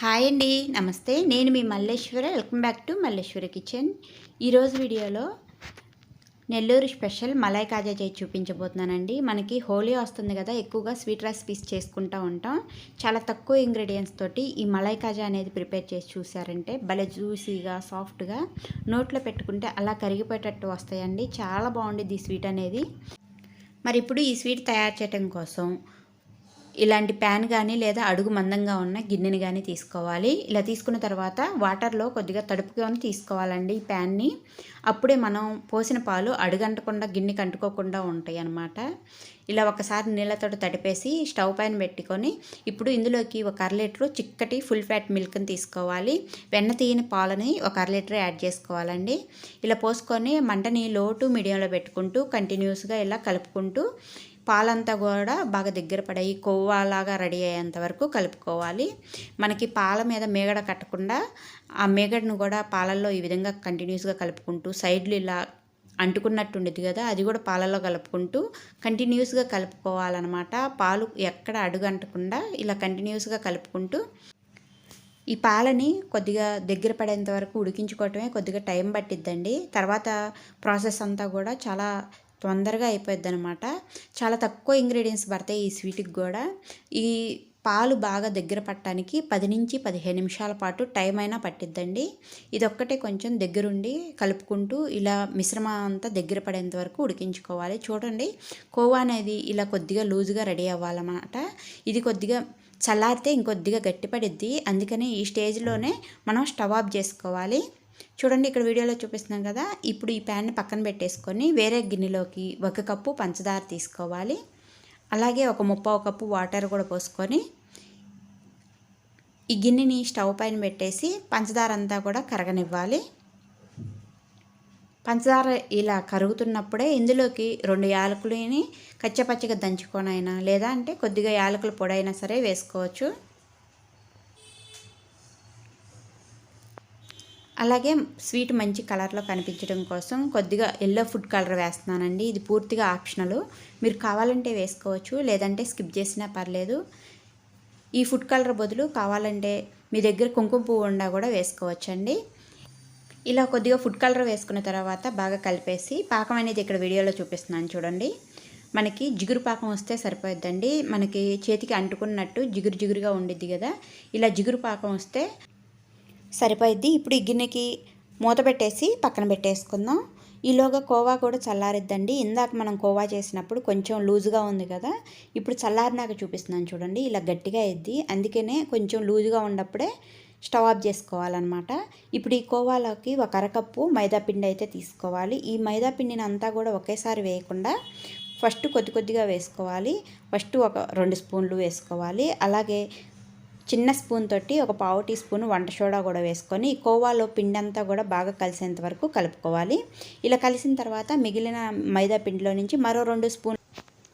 Hi అండి నమస్తే. నేను మీ Malleswara. Welcome back to Malleswara kitchen ఈరోజు వీడియోలో నెల్లూరు స్పెషల్ మలై కాజా చేసి చూపించబోతున్నానండి. మనకి హోలీ వస్తుంది కదా ఎక్కువగా స్వీట్ రెసిపీస్ చేసుకుంటూ ఉంటాం. చాలా తక్కువ ఇంగ్రీడియంట్స్ తోటి ఈ మలై కాజా అనేది ప్రిపేర్ చేసి చూసారంటే భలే జ్యూసీగా సాఫ్ట్గా నోట్లో పెట్టుకుంటే అలా కరిగిపోయేటట్టు వస్తాయండి. చాలా బాగుండేది ఈ స్వీట్ అనేది. మరి ఇప్పుడు ఈ స్వీట్ తయారు చేయడం కోసం ఇలాంటి ప్యాన్ కానీ లేదా అడుగు మందంగా ఉన్న గిన్నెని కానీ తీసుకోవాలి. ఇలా తీసుకున్న తర్వాత వాటర్లో కొద్దిగా తడుపుకొని తీసుకోవాలండి ఈ ప్యాన్ని. అప్పుడే మనం పోసిన పాలు అడుగంటకుండా గిన్నెకి అంటుకోకుండా ఉంటాయి అన్నమాట ఇలా ఒకసారి నీళ్ళతో తడిపేసి స్టవ్ పైన పెట్టుకొని ఇప్పుడు ఇందులోకి ఒక అర లీటరు చిక్కటి ఫుల్ ఫ్యాట్ మిల్క్ని తీసుకోవాలి. వెన్న తీయని పాలని ఒక అర లీటర్ యాడ్ చేసుకోవాలండి. ఇలా పోసుకొని మంటని లో టు మీడియంలో పెట్టుకుంటూ కంటిన్యూస్గా ఇలా కలుపుకుంటూ పాలంతా కూడా బాగా దగ్గర పడాయి. కొవ్వలాగా రెడీ అయ్యేంత వరకు కలుపుకోవాలి. మనకి పాల మీద మేగడ కట్టకుండా ఆ మేగడను కూడా పాలల్లో ఈ విధంగా కంటిన్యూస్గా కలుపుకుంటూ సైడ్లు ఇలా అంటుకున్నట్టు ఉండేది కదా అది కూడా పాలలో కలుపుకుంటూ కంటిన్యూస్గా కలుపుకోవాలన్నమాట. పాలు ఎక్కడ అడుగు అంటకుండా ఇలా కంటిన్యూస్గా కలుపుకుంటూ ఈ పాలని కొద్దిగా దగ్గర పడేంత వరకు ఉడికించుకోవటమే కొద్దిగా టైం పట్టిద్దండి. తర్వాత ప్రాసెస్ అంతా కూడా చాలా తొందరగా అయిపోద్ది అనమాట చాలా తక్కువ ఇంగ్రీడియంట్స్ పడతాయి ఈ స్వీట్కి కూడా ఈ పాలు బాగా దగ్గర పట్టడానికి పది నుంచి పదిహేను నిమిషాల పాటు టైం అయినా పట్టిద్దండి. ఇదొక్కటే కొంచెం దగ్గరుండి కలుపుకుంటూ ఇలా మిశ్రమం అంతా దగ్గర పడేంత వరకు ఉడికించుకోవాలి. చూడండి కోవా అనేది ఇలా కొద్దిగా లూజ్గా రెడీ అవ్వాలన్నమాట. ఇది కొద్దిగా చల్లారితే ఇంకొద్దిగా గట్టిపడిద్ది. అందుకని ఈ స్టేజ్లోనే మనం స్టవ్ ఆఫ్ చేసుకోవాలి. చూడండి ఇక్కడ వీడియోలో చూపిస్తున్నాం కదా. ఇప్పుడు ఈ ప్యాన్ని పక్కన పెట్టేసుకొని వేరే గిన్నెలోకి ఒక కప్పు పంచదార తీసుకోవాలి. అలాగే ఒక ముప్పావు కప్పు వాటర్ కూడా పోసుకొని ఈ గిన్నెని స్టవ్ పైన పెట్టేసి పంచదార అంతా కూడా కరగనివ్వాలి. పంచదార ఇలా కరుగుతున్నప్పుడే ఇందులోకి రెండు యాలకులని కచ్చపచ్చగా దంచుకొనైనా లేదా అంటే కొద్దిగా యాలకుల పొడైనా సరే వేసుకోవచ్చు. అలాగే స్వీట్ మంచి కలర్లో కనిపించడం కోసం కొద్దిగా ఎల్లో ఫుడ్ కలర్ వేస్తున్నానండి. ఇది పూర్తిగా ఆప్షనల్. మీరు కావాలంటే వేసుకోవచ్చు లేదంటే స్కిప్ చేసినా పర్లేదు. ఈ ఫుడ్ కలర్ బదులు కావాలంటే మీ దగ్గర కుంకుమ పువ్వు ఉండా కూడా వేసుకోవచ్చండి. ఇలా కొద్దిగా ఫుడ్ కలర్ వేసుకున్న తర్వాత బాగా కలిపేసి పాకం అనేది ఇక్కడ వీడియోలో చూపిస్తున్నాను చూడండి. మనకి జిగురు పాకం వస్తే సరిపోద్దండి మనకి చేతికి అంటుకున్నట్టు జిగురు జిగురుగా ఉండిద్ది కదా. ఇలా జిగురు పాకం వస్తే సరిపోయిద్ది. ఇప్పుడు ఈ గిన్నెకి మూత పెట్టేసి పక్కన పెట్టేసుకుందాం. ఈలోగా కోవా కూడా చల్లారిద్దండి. ఇందాక మనం కోవా చేసినప్పుడు కొంచెం లూజుగా ఉంది కదా ఇప్పుడు చల్లారినాక చూపిస్తున్నాను చూడండి. ఇలా గట్టిగా అయింది అందుకనే కొంచెం లూజుగా ఉన్నప్పుడే స్టవ్ ఆఫ్ చేసుకోవాలన్నమాట. ఇప్పుడు ఈ కోవాలోకి ఒక అరకప్పు మైదాపిండి అయితే తీసుకోవాలి. ఈ మైదాపిండిని అంతా కూడా ఒకేసారి వేయకుండా ఫస్ట్ కొద్ది కొద్దిగా వేసుకోవాలి. ఫస్ట్ ఒక రెండు స్పూన్లు వేసుకోవాలి. అలాగే చిన్న స్పూన్ తోటి ఒక పావు టీ స్పూన్ వంట సోడా కూడా వేసుకొని కోవాలో పిండి అంతా కూడా బాగా కలిసేంత వరకు కలుపుకోవాలి. ఇలా కలిసిన తర్వాత మిగిలిన మైదా పిండిలో నుంచి మరో రెండు స్పూన్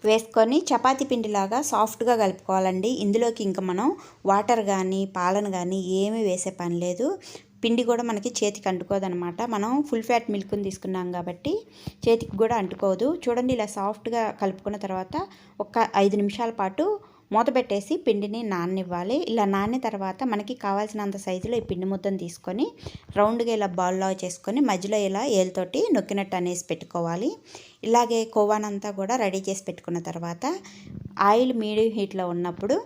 వేసుకొని చపాతి పిండిలాగా సాఫ్ట్గా కలుపుకోవాలండి. ఇందులోకి ఇంకా మనం వాటర్ కానీ పాలను కానీ ఏమీ వేసే పని లేదు. పిండి కూడా మనకి చేతికి అంటుకోదనమాట. మనం ఫుల్ ఫ్యాట్ మిల్క్ని తీసుకున్నాం కాబట్టి చేతికి కూడా అంటుకోదు. చూడండి ఇలా సాఫ్ట్గా కలుపుకున్న తర్వాత ఒక ఐదు నిమిషాల పాటు మూత పెట్టేసి పిండిని నాననివ్వాలి. ఇలా నానిన తర్వాత మనకి కావాల్సినంత సైజులో ఈ పిండి ముద్దను తీసుకొని రౌండ్గా ఇలా బాల్లో చేసుకొని మధ్యలో ఇలా ఏలుతోటి నొక్కినట్టు అనేసి పెట్టుకోవాలి. ఇలాగే కోవానంతా కూడా రెడీ చేసి పెట్టుకున్న తర్వాత ఆయిల్ మీడియం హీట్లో ఉన్నప్పుడు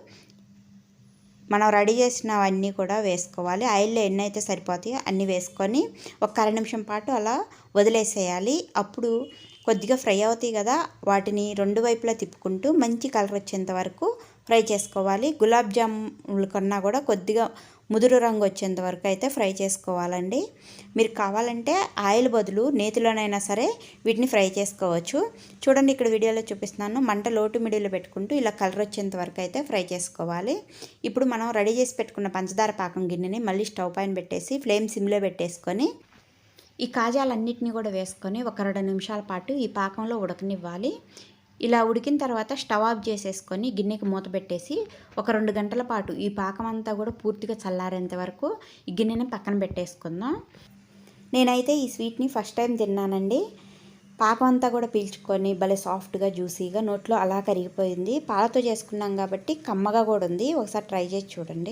మనం రెడీ చేసినవన్నీ కూడా వేసుకోవాలి. ఆయిల్లో ఎన్ని అయితే సరిపోతాయో అన్నీ వేసుకొని ఒక అర నిమిషం పాటు అలా వదిలేసేయాలి. అప్పుడు కొద్దిగా ఫ్రై అవుతాయి కదా వాటిని రెండు వైపులా తిప్పుకుంటూ మంచి కలర్ వచ్చేంత వరకు ఫ్రై చేసుకోవాలి. గులాబ్ జాముల కన్నా కూడా కొద్దిగా ముదురు రంగు వచ్చేంత వరకు అయితే ఫ్రై చేసుకోవాలండి. మీరు కావాలంటే ఆయిల్ బదులు నేతిలోనైనా సరే వీటిని ఫ్రై చేసుకోవచ్చు. చూడండి ఇక్కడ వీడియోలో చూపిస్తున్నాను. మంట లోటు మిడిలో పెట్టుకుంటూ ఇలా కలర్ వచ్చేంత వరకు అయితే ఫ్రై చేసుకోవాలి. ఇప్పుడు మనం రెడీ చేసి పెట్టుకున్న పంచదార పాకం గిన్నెని మళ్ళీ స్టవ్ పైన పెట్టేసి ఫ్లేమ్ సిమ్లో పెట్టేసుకొని ఈ కాజాలన్నింటినీ కూడా వేసుకొని ఒక రెండు నిమిషాల పాటు ఈ పాకంలో ఉడకనివ్వాలి. ఇలా ఉడికిన తర్వాత స్టవ్ ఆఫ్ చేసేసుకొని గిన్నెకి మూత పెట్టేసి ఒక రెండు గంటల పాటు ఈ పాకం అంతా కూడా పూర్తిగా చల్లారేంత వరకు ఈ గిన్నెని పక్కన పెట్టేసుకుందాం. నేనైతే ఈ స్వీట్ని ఫస్ట్ టైం తిన్నానండి. పాకం అంతా కూడా పీల్చుకొని భలే సాఫ్ట్గా జ్యూసీగా నోట్లో అలా కరిగిపోయింది. పాలతో చేసుకున్నాం కాబట్టి కమ్మగా కూడా ఉంది. ఒకసారి ట్రై చేసి చూడండి.